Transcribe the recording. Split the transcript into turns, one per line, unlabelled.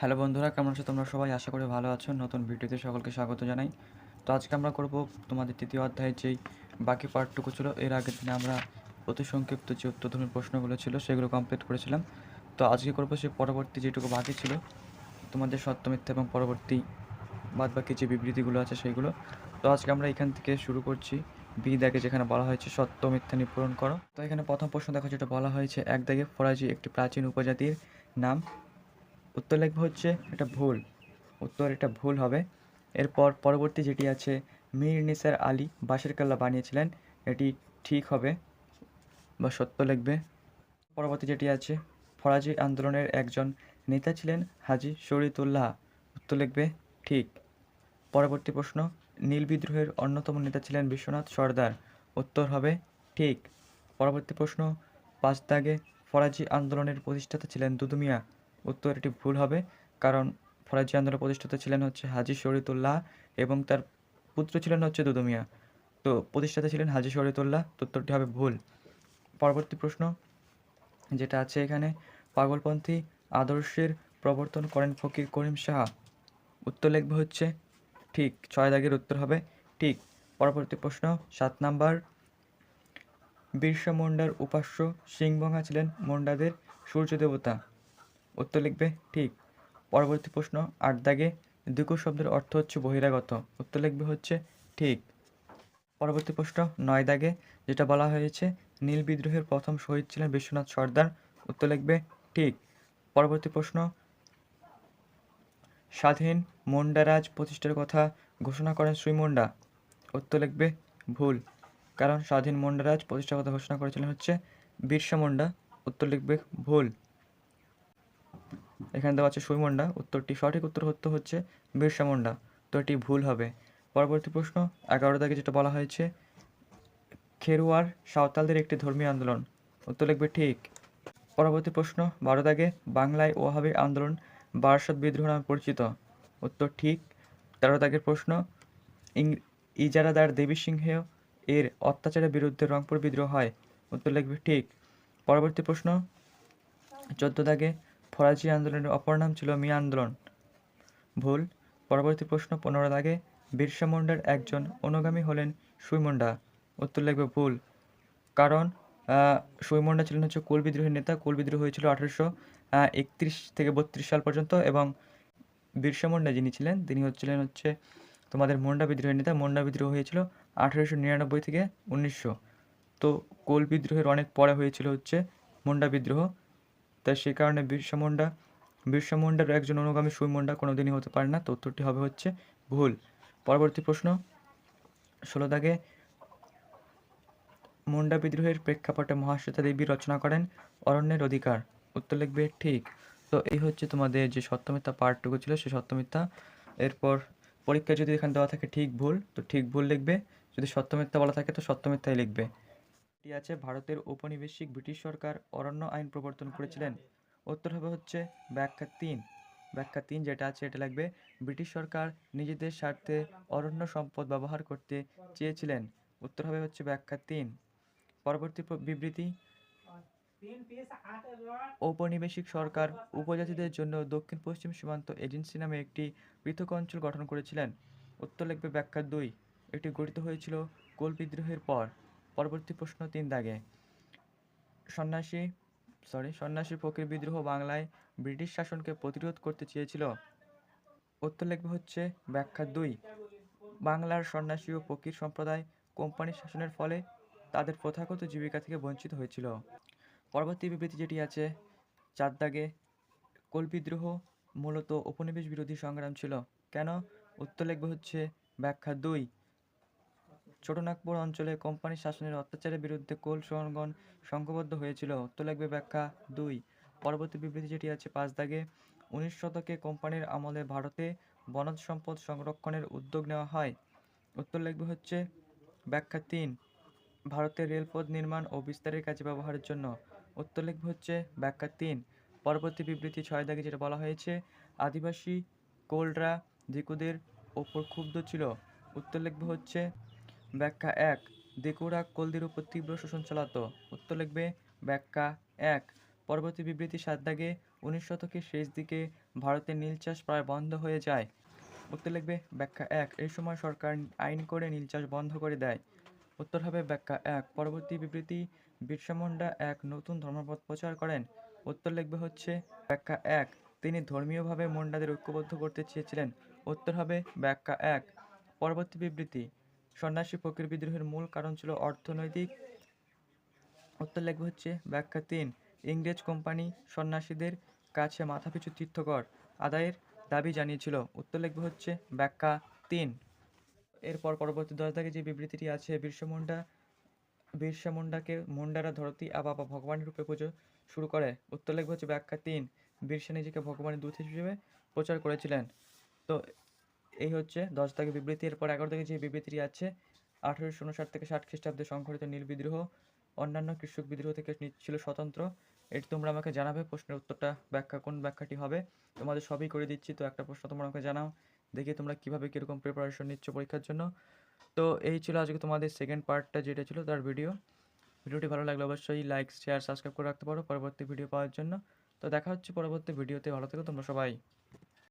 Hello বন্ধুরা, কেমন আছো তোমরা সবাই? আশা করি ভালো আছো। নতুন ভিডিওতে সকলকে স্বাগত জানাই। তো আজকে আমরা করব তোমাদের তৃতীয় অধ্যায়ের যেই বাকি পার্টটুকু ছিল, এর আগের দিনে আমরা অতি সংক্ষিপ্ত যে উত্তরধর্মী প্রশ্নগুলো ছিল, সেগুলো কমপ্লিট করেছিলাম। তো আজকে করব সে পরবর্তী যেটুকু বাকি ছিল, তোমাদের সত্য, মিথ্যা এবং পরবর্তী বাদ বাকি যে বিবৃতিগুলো আছে সেইগুলো। তো আজকে আমরা এখান থেকে শুরু করছি। বি দাগে যেখানে বলা হয়েছে, সত্য, মিথ্যা নিপূরণ করো। তো এখানে প্রথম প্রশ্ন দেখো, যেটা বলা হয়েছে, এক দাগে ফরাজি একটি প্রাচীন উপজাতির নাম। উত্তর লিখবে হচ্ছে এটা ভুল। উত্তর এটা ভুল হবে। এরপর পরবর্তী যেটি আছে, মীর নিসার আলী বাঁশের কাল্লা বানিয়েছিলেন। এটি ঠিক হবে বা সত্য লিখবে। পরবর্তী যেটি আছে, ফরাজি আন্দোলনের একজন নেতা ছিলেন হাজি শরীতুল্লাহ। উত্তর লিখবে ঠিক। পরবর্তী প্রশ্ন, নীল বিদ্রোহের অন্যতম নেতা ছিলেন বিশ্বনাথ সর্দার। উত্তর হবে ঠিক। পরবর্তী প্রশ্ন, পাঁচ দাগে ফরাজি আন্দোলনের প্রতিষ্ঠাতা ছিলেন দুদু মিয়া উত্তর এটি ভুল হবে, কারণ ফরাজি আন্দোলনের প্রতিষ্ঠাতা ছিলেন হচ্ছে হাজি শরীতুল্লাহ এবং তার পুত্র ছিলেন হচ্ছে দুদু মিয়া তো প্রতিষ্ঠাতা ছিলেন হাজি শরীতুল্লাহ উত্তরটি হবে ভুল। পরবর্তী প্রশ্ন, যেটা আছে এখানে, পাগলপন্থী আদর্শের প্রবর্তন করেন ফকির করিম শাহ উত্তর লিখবে হচ্ছে, ঠিক, ছয় দাগের উত্তর হবে, ঠিক। পরবর্তী প্রশ্ন, সাত নাম্বার, বিরসা মুন্ডার উপাস্য সিংভঙ্গা ছিলেন মুন্ডাদের সূর্য দেবতা। উত্তর লিখবে, ঠিক। পরবর্তী প্রশ্ন, আট দাগে দিকু শব্দের অর্থ হচ্ছে বহিরাগত। উত্তর লিখবে হচ্ছে, ঠিক। পরবর্তী প্রশ্ন, নয় দাগে যেটা বলা হয়েছে, নীল বিদ্রোহের প্রথম শহীদ ছিলেন বিশ্বনাথ সর্দার। উত্তর লিখবে, ঠিক। পরবর্তী প্রশ্ন, স্বাধীন মুন্ডারাজ প্রতিষ্ঠার কথা ঘোষণা করেন শ্রী মুন্ডা। উত্তর লিখবে, ভুল। কারণ স্বাধীন মুন্ডারাজ প্রতিষ্ঠার কথা ঘোষণা করেছিলেন হচ্ছে বিরসা মুন্ডা। উত্তর লিখবে, ভুল। এখানে দেওয়া আছে সুইমন্ডা উত্তরটি সঠিক উত্তর হতে হচ্ছে বিরসা মুন্ডা। তো এটি ভুল হবে। পরবর্তী প্রশ্ন, এগারো দাগে যেটা বলা হয়েছে, খেরুয়ার সাঁওতালদের একটি ধর্মীয় আন্দোলন। উত্তর লিখবে ঠিক। পরবর্তী প্রশ্ন, বারো দাগে বাংলায় ওয়াহাবি আন্দোলন বারাসত বিদ্রোহ নামে পরিচিত। উত্তর ঠিক। তেরো দাগের প্রশ্ন ইজারাদার দেবী সিংহ এর অত্যাচারের বিরুদ্ধে রংপুর বিদ্রোহ হয়। উত্তর লিখবে ঠিক। পরবর্তী প্রশ্ন, চোদ্দ দাগে ফরাজি আন্দোলনের অপর নাম ছিল মিয়া আন্দোলন। ভুল, পরবর্তী প্রশ্ন পনেরো দাগে বিরসা মুন্ডার একজন অনুগামী হলেন সুইমুন্ডা উত্তর লিখবে ভুল, কারণ সুইমুন্ডা ছিলেন হচ্ছে কুল বিদ্রোহের নেতা। কুল বিদ্রোহ হয়েছিল আঠারোশো একত্রিশ থেকে বত্রিশ সাল পর্যন্ত এবং বিরসা মুন্ডা যিনি ছিলেন, তিনি হচ্ছিলেন হচ্ছে তোমাদের মুন্ডা বিদ্রোহের নেতা। মুন্ডা বিদ্রোহ হয়েছিল আঠারোশো নিরানব্বই থেকে উনিশশো। তো কোল বিদ্রোহের অনেক পরে হয়েছিল হচ্ছে মুন্ডা বিদ্রোহ। তাই সেই কারণে বিরসা মুন্ডা মুন্ডার একজন অনুগামী সুই মুন্ডা কোনো দিনই হতে পারে না। তো উত্তরটি হবে হচ্ছে ভুল। পরবর্তী প্রশ্ন, ষোলো দাগে মুন্ডা বিদ্রোহের প্রেক্ষাপটে মহাশ্বেতা দেবী রচনা করেন অরণ্যের অধিকার। উত্তর লিখবে, ঠিক। তো এই হচ্ছে তোমাদের যে সত্যমিথ্যা পার্টটুকু ছিল সেই সত্যমিথ্যা। এরপর পরীক্ষায় যদি এখানে দেওয়া থাকে, ঠিক ভুল। তো ঠিক ভুল লিখবে। যদি সত্যমিথ্যা বলা থাকে, তো সত্যমিথ্যাই লিখবে। এটি আছে ভারতের ঔপনিবেশিক ব্রিটিশ সরকার অরণ্য আইন প্রবর্তন করেছিলেন। উত্তর হবে হচ্ছে ব্যাখ্যা তিন। ব্যাখ্যা তিন যেটা আছে এটা লাগবে, ব্রিটিশ সরকার নিজেদের স্বার্থে অরণ্য সম্পদ ব্যবহার করতে চেয়েছিলেন। উত্তর হবে হচ্ছে ব্যাখ্যা তিন। পরবর্তী বিবৃতি। ঔপনিবেশিক সরকার উপজাতিদের জন্য দক্ষিণ পশ্চিম সীমান্ত এজেন্সি নামে একটি পৃথক অঞ্চল গঠন করেছিলেন। উত্তর লিখবে ব্যাখ্যা দুই। এটি গঠিত হয়েছিল কোল বিদ্রোহের পর। পরবর্তী প্রশ্ন তিন দাগে। সন্ন্যাসী সরি সন্ন্যাসী ফকির বিদ্রোহ বাংলায় ব্রিটিশ শাসনকে প্রতিরোধ করতে চেয়েছিল। উত্তর লিখবে হচ্ছে, ব্যাখ্যা দুই, বাংলার সন্ন্যাসী ও ফকির সম্প্রদায় কোম্পানি শাসনের ফলে তাদের প্রথাগত জীবিকা থেকে বঞ্চিত হয়েছিল। পরবর্তী বিবৃতি যেটি আছে, চার দাগে, কোল বিদ্রোহ মূলত উপনিবেশ বিরোধী সংগ্রাম ছিল। কেন? উত্তর লিখবে হচ্ছে, ব্যাখ্যা দুই ছোটনাগপুর অঞ্চলে কোম্পানি শাসনের অত্যাচারের বিরুদ্ধে কোল জনগণ সংঘবদ্ধ হয়েছিল। উত্তর লাগবে ব্যাখ্যা দুই। পরবর্তী বিবৃতি যেটি আছে পাঁচ দাগে, উনিশ শতকে কোম্পানির আমলে ভারতে বনজ সম্পদ সংরক্ষণের উদ্যোগ নেওয়া হয়। উত্তর লিখবে হচ্ছে ব্যাখ্যা তিন, ভারতের রেলপথ নির্মাণ ও বিস্তারের কাজে ব্যবহারের জন্য। উত্তর লিখবে হচ্ছে ব্যাখ্যা তিন। পরবর্তী বিবৃতি ছয় দাগে যেটা বলা হয়েছে, আদিবাসী কোলরা দিকুদের ওপর ক্ষুব্ধ ছিল। উত্তর লিখবে হচ্ছে ব্যাখ্যা এক। দিকুরা কোলদের উপর তীব্র শোষণ চালাতো। উত্তর লিখবে, ব্যাখ্যা এক। পরবর্তী বিবৃতি সাত দাগে উনিশ শতকের শেষ দিকে ভারতে নীল চাষ প্রায় বন্ধ হয়ে যায়। উত্তর লিখবে, ব্যাখ্যা এক। এই সময় সরকার আইন করে নীল চাষ বন্ধ করে দেয়। উত্তর হবে, ব্যাখ্যা এক। পরবর্তী বিবৃতি, বিরসা মুন্ডা এক নতুন ধর্মপথ প্রচার করেন। উত্তর লিখবে হচ্ছে, ব্যাখ্যা এক। তিনি ধর্মীয়ভাবে মুন্ডাদের ঐক্যবদ্ধ করতে চেয়েছিলেন। উত্তর হবে, ব্যাখ্যা এক। পরবর্তী বিবৃতি সন্ন্যাসী ফকির বিদ্রোহের মূল কারণ ছিল অর্থনৈতিক উত্তর লিখবে হচ্ছে ব্যাখ্যা তিন ইংরেজ কোম্পানি সন্ন্যাসীদের কাছে মাথাপিছু তীর্থকর আদায়ের দাবি জানিয়েছিল। উত্তর লিখবে হচ্ছে ব্যাখ্যা তিন এরপর পরবর্তী দশ দাগে যে বিবৃতিটি আছে, বিরসা মুন্ডা, বিরসা মুন্ডাকে মুন্ডারা ধরতি আবা বা ভগবানের রূপে পুজো শুরু করে। উত্তর লিখবে হচ্ছে ব্যাখ্যা তিন বিরসা নিজেকে ভগবানের দূত হিসেবে প্রচার করেছিলেন। তো এই হচ্ছে দশ দাগে বিবৃতি, এরপর এগারো দাগে যে বিবৃতিটি আছে, আঠারোশো উনষাট থেকে ষাট খ্রিস্টাব্দে সংঘটিত নীল বিদ্রোহ, অন্যান্য কৃষক বিদ্রোহ থেকে ছিল স্বতন্ত্র। এটি তোমরা আমাকে জানাবে প্রশ্নের উত্তরটা, ব্যাখ্যা কোন ব্যাখ্যাটি হবে। তোমাদের সবই করে দিচ্ছি, তো একটা প্রশ্ন তোমরা আমাকে জানাও, দেখি তোমরা কীভাবে কীরকম প্রিপারেশন নিচ্ছ পরীক্ষার জন্য। তো এই ছিল আজকে তোমাদের সেকেন্ড পার্টটা যেটা ছিল তার ভিডিও ভিডিওটি ভালো লাগলে অবশ্যই লাইক শেয়ার সাবস্ক্রাইব করে রাখতে পারো, পরবর্তী ভিডিও পাওয়ার জন্য। তো দেখা হচ্ছে পরবর্তী ভিডিওতে ভালো থেকো তোমরা সবাই।